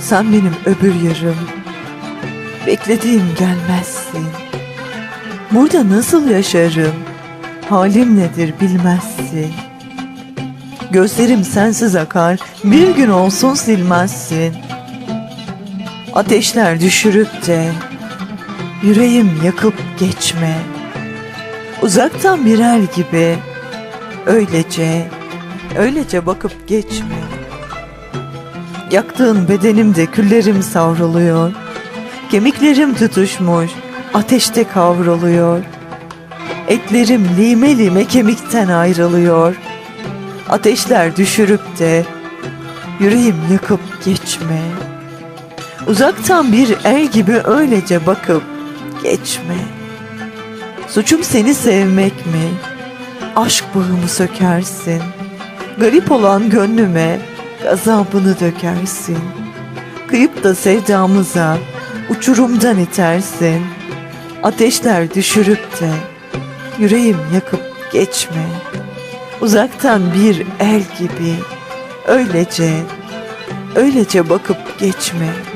Sen benim öbür yarım. Beklediğim gelmezsin. Burada nasıl yaşarım? Halim nedir bilmezsin. Gözlerim sensiz akar, bir gün olsun silmezsin. Ateşler düşürüp de yüreğim yakıp geçme. Uzaktan bir el gibi öylece, öylece bakıp geçme. Yaktığın bedenimde küllerim savruluyor. Kemiklerim tutuşmuş, ateşte kavruluyor. Etlerim lime lime kemikten ayrılıyor. Ateşler düşürüp de yüreğim yakıp geçme. Uzaktan bir el gibi öylece bakıp geçme. Suçum seni sevmek mi? Aşk bağımı sökersin. Garip olan gönlüme gazabını dökersin. Kıyıp da sevdamıza uçurumdan itersin. Ateşler düşürüp de yüreğim yakıp geçme. Uzaktan bir el gibi öylece, öylece bakıp geçme.''